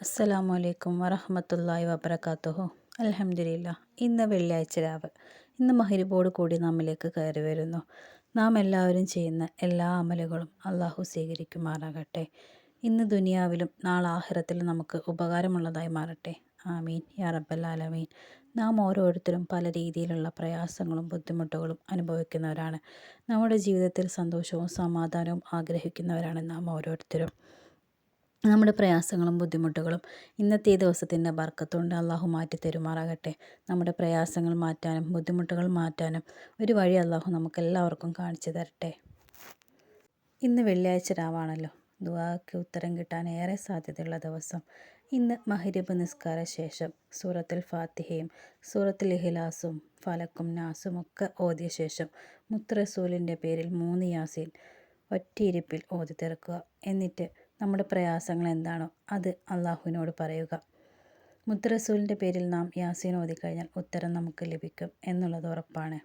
അസ്സലാമു അലൈക്കും വറഹമത്തല്ലായി വബർക്കാത്തുഹു അലഹമില്ല ഇന്ന് വെള്ളിയാഴ്ച രാവ്. ഇന്ന് മഹിരിബോട് കൂടി നമ്മിലേക്ക് കയറി വരുന്നു. നാം എല്ലാവരും ചെയ്യുന്ന എല്ലാ അമലുകളും അള്ളാഹു സ്വീകരിക്കുമാറാകട്ടെ. ഇന്ന് ദുനിയാവിലും നാളെ ആഹിറത്തിലും നമുക്ക് ഉപകാരമുള്ളതായി മാറട്ടെ. ആമീൻ. യാ റബ്ബല്ലാലമീൻ നാം ഓരോരുത്തരും പല രീതിയിലുള്ള പ്രയാസങ്ങളും ബുദ്ധിമുട്ടുകളും അനുഭവിക്കുന്നവരാണ്. നമ്മുടെ ജീവിതത്തിൽ സന്തോഷവും സമാധാനവും ആഗ്രഹിക്കുന്നവരാണ് നാം ഓരോരുത്തരും. നമ്മുടെ പ്രയാസങ്ങളും ബുദ്ധിമുട്ടുകളും ഇന്നത്തെ ഈ ദിവസത്തിന്റെ ബർക്കത്തുകൊണ്ട് അള്ളാഹു മാറ്റി തരുമാറാകട്ടെ. നമ്മുടെ പ്രയാസങ്ങൾ മാറ്റാനും ബുദ്ധിമുട്ടുകൾ മാറ്റാനും ഒരു വഴി അള്ളാഹു നമുക്കെല്ലാവർക്കും കാണിച്ചു തരട്ടെ. ഇന്ന് വെള്ളിയാഴ്ച രാവാണല്ലോ. ദുവാക്ക് ഉത്തരം കിട്ടാൻ ഏറെ സാധ്യതയുള്ള ദിവസം. ഇന്ന് മഹരിബ് നിസ്കാര ശേഷം സൂറത്തുൽ ഫാത്തിഹയും സൂറത്തുൽ ഇഹിലാസും ഫലക്കും നാസും ഒക്കെ ഓതിയ ശേഷം മുത്തറസൂലിന്റെ പേരിൽ മൂന്ന് യാസീൻ ഒറ്റയിരിപ്പിൽ ഓതി തീർക്കുക എന്നിട്ട് നമ്മുടെ പ്രയാസങ്ങൾ എന്താണോ അത് അള്ളാഹുവിനോട് പറയുക. മുത്തറസൂലിന്റെ പേരിൽ നാം യാസീൻ ഓതിക്കഴിഞ്ഞാൽ ഉത്തരം നമുക്ക് ലഭിക്കും എന്നുള്ളത് ഉറപ്പാണ്.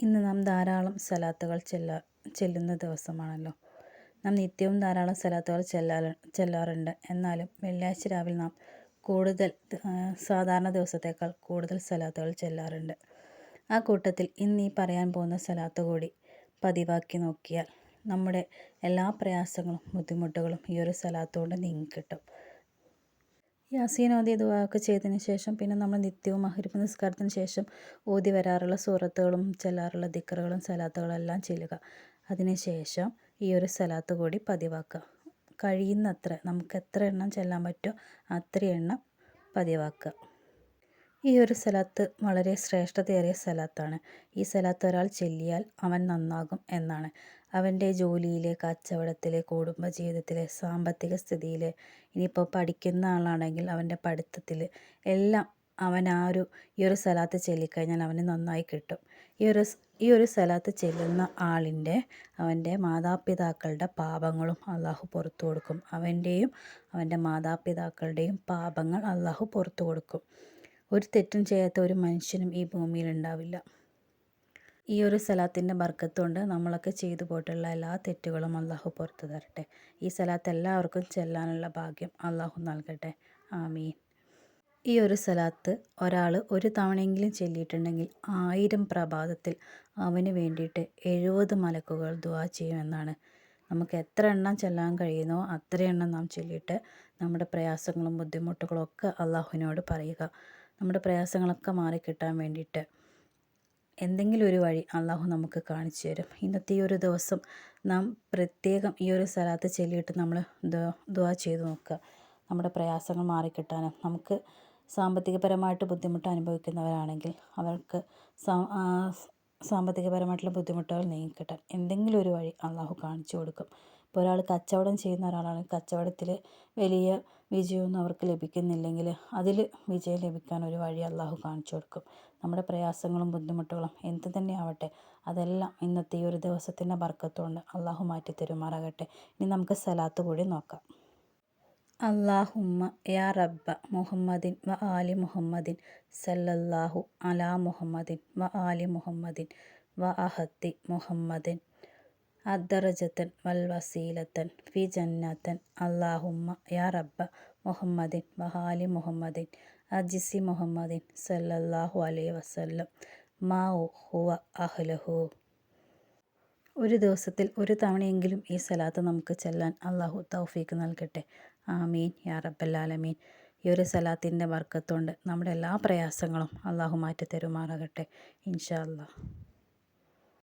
ഇന്ന് നാം ധാരാളം സലാത്തുകൾ ചെല്ല ചെല്ലുന്ന ദിവസമാണല്ലോ. നാം നിത്യവും ധാരാളം സലാത്തുകൾ ചെല്ലാ ചെല്ലാറുണ്ട്. എന്നാലും വെള്ളിയാഴ്ച രാവിലെ നാം കൂടുതൽ സാധാരണ ദിവസത്തേക്കാൾ കൂടുതൽ സലാത്തുകൾ ചെല്ലാറുണ്ട്. ആ കൂട്ടത്തിൽ ഇന്ന് ഈ പറയാൻ പോകുന്ന സലാത്ത് കൂടി പതിവാക്കി നോക്കിയാൽ നമ്മുടെ എല്ലാ പ്രയാസങ്ങളും ബുദ്ധിമുട്ടുകളും ഈ ഒരു സ്ഥലത്തോടെ നീങ്ങിക്കിട്ടും യാസീൻ ഓതി ദുവാക്ക് ചെയ്തതിന് ശേഷം പിന്നെ നമ്മൾ നിത്യവും മഹരിപ്പ് നിസ്കാരത്തിന് ശേഷം ഓതി വരാറുള്ള സൂറത്തുകളും ചെല്ലാറുള്ള ദിക്കറുകളും സലാത്തുകളും എല്ലാം ചെല്ലുക. അതിനുശേഷം ഈ ഒരു സലാത്ത് കൂടി പതിവാക്കുക. കഴിയുന്നത്ര നമുക്ക് എത്ര എണ്ണം ചെല്ലാൻ പറ്റുമോ അത്ര എണ്ണം പതിവാക്കുക. ഈ ഒരു സ്ഥലത്ത് വളരെ ശ്രേഷ്ഠതയേറിയ സ്ഥലത്താണ് ഈ സ്ഥലത്ത് ഒരാൾ ചെല്ലിയാൽ അവൻ നന്നാകും എന്നാണ്. അവന്റെ ജോലിയിലെ കച്ചവടത്തിലെ കുടുംബജീവിതത്തിലെ സാമ്പത്തിക സ്ഥിതിയിൽ ഇനിയിപ്പോൾ പഠിക്കുന്ന ആളാണെങ്കിൽ അവന്റെ പഠിത്തത്തിൽ എല്ലാം അവൻ ആ ഒരു ഈ ഒരു സ്ഥലത്ത് ചെല്ലിക്കഴിഞ്ഞാൽ അവന് നന്നായി കിട്ടും. ഈ ഒരു ഈ ഒരു സ്ഥലത്ത് ചെല്ലുന്ന ആളിന്റെ അവന്റെ മാതാപിതാക്കളുടെ പാപങ്ങളും അള്ളാഹു പുറത്തു കൊടുക്കും. അവന്റെയും അവന്റെ മാതാപിതാക്കളുടെയും പാപങ്ങൾ അള്ളാഹു പുറത്തു കൊടുക്കും. ഒരു തെറ്റും ചെയ്യാത്ത ഒരു മനുഷ്യനും ഈ ഭൂമിയിൽ ഉണ്ടാവില്ല. ഈ ഒരു സലാത്തിന്റെ ബർക്കത്തുകൊണ്ട് നമ്മളൊക്കെ ചെയ്തു പോയിട്ടുള്ള എല്ലാ തെറ്റുകളും അള്ളാഹു പുറത്തു തരട്ടെ. ഈ സലാത്ത് എല്ലാവർക്കും ചെല്ലാനുള്ള ഭാഗ്യം അള്ളാഹു നൽകട്ടെ. ആമീൻ. ഈ ഒരു സലാത്ത് ഒരാൾ ഒരു തവണയെങ്കിലും ചൊല്ലിയിട്ടുണ്ടെങ്കിൽ ആയിരം പ്രഭാതത്തിൽ അവന് വേണ്ടിയിട്ട് എഴുപത് മലക്കുകൾ ദുവാ ചെയ്യുമെന്നാണ്. നമുക്ക് എത്ര എണ്ണം ചെല്ലാൻ കഴിയുന്നോ അത്ര എണ്ണം നാം ചൊല്ലിയിട്ട് നമ്മുടെ പ്രയാസങ്ങളും ബുദ്ധിമുട്ടുകളും ഒക്കെ അള്ളാഹുവിനോട് പറയുക. നമ്മുടെ പ്രയാസങ്ങളൊക്കെ മാറിക്കിട്ടാൻ വേണ്ടിയിട്ട് എന്തെങ്കിലും ഒരു വഴി അള്ളാഹു നമുക്ക് കാണിച്ചു തരും. ഇന്നത്തെ ഈ ഒരു ദിവസം നാം പ്രത്യേകം ഈ ഒരു സ്ഥലത്ത് ചെല്ലിയിട്ട് നമ്മൾ ദുവാ ചെയ്ത് നോക്കുക. നമ്മുടെ പ്രയാസങ്ങൾ മാറിക്കിട്ടാനും നമുക്ക് സാമ്പത്തികപരമായിട്ട് ബുദ്ധിമുട്ട് അനുഭവിക്കുന്നവരാണെങ്കിൽ അവർക്ക് സാമ്പത്തികപരമായിട്ടുള്ള ബുദ്ധിമുട്ടുകൾ നീങ്ങിക്കിട്ടാൻ എന്തെങ്കിലും ഒരു വഴി അള്ളാഹു കാണിച്ചു കൊടുക്കും. ഇപ്പോൾ ഒരാൾ കച്ചവടം ചെയ്യുന്ന ഒരാളാണ് കച്ചവടത്തിൽ വലിയ വിജയമൊന്നും അവർക്ക് ലഭിക്കുന്നില്ലെങ്കിൽ അതിൽ വിജയം ലഭിക്കാൻ ഒരു വഴി അള്ളാഹു കാണിച്ചു കൊടുക്കും. നമ്മുടെ പ്രയാസങ്ങളും ബുദ്ധിമുട്ടുകളും എന്ത് തന്നെ ആവട്ടെ അതെല്ലാം ഇന്നത്തെ ഈ ഒരു ദിവസത്തിന്റെ ബർക്കത്തുകൊണ്ട് അള്ളാഹു മാറ്റി തരുമാറാകട്ടെ. ഇനി നമുക്ക് സലാത്ത് കൂടി നോക്കാം. അള്ളാഹുമ്മ യാ റബ്ബ മുഹമ്മദിൻ വ ആലി മുഹമ്മദിൻ സല്ലല്ലാഹു അലാ മുഹമ്മദിൻ വ ആലി മുഹമ്മദിൻ വ അഹത്തി മുഹമ്മദിൻ അദ്ദറജത്തൻ വൽ വസീലത്തൻ ഫി ജന്നത്തൻ അള്ളാഹുമ്മ യാ റബ്ബ മുഹമ്മദിൻ വഹാലി മുഹമ്മദിൻ അജിസി മുഹമ്മദിൻ സല്ലല്ലാഹു അലൈ വസല്ലം മാ ഹുവ അഹ്ലഹു. ഒരു ദിവസത്തിൽ ഒരു തവണയെങ്കിലും ഈ സലാത്ത് നമുക്ക് ചെല്ലാൻ അള്ളാഹു തൗഫീക്ക് നൽകട്ടെ. ആമീൻ യാ റബ്ബല്ലാലമീൻ ഈ ഒരു സലാത്തിന്റെ വർക്കത്തുകൊണ്ട് നമ്മുടെ എല്ലാ പ്രയാസങ്ങളും അള്ളാഹു മാറ്റി തരുമാറാകട്ടെ ഇൻഷാ അല്ലാ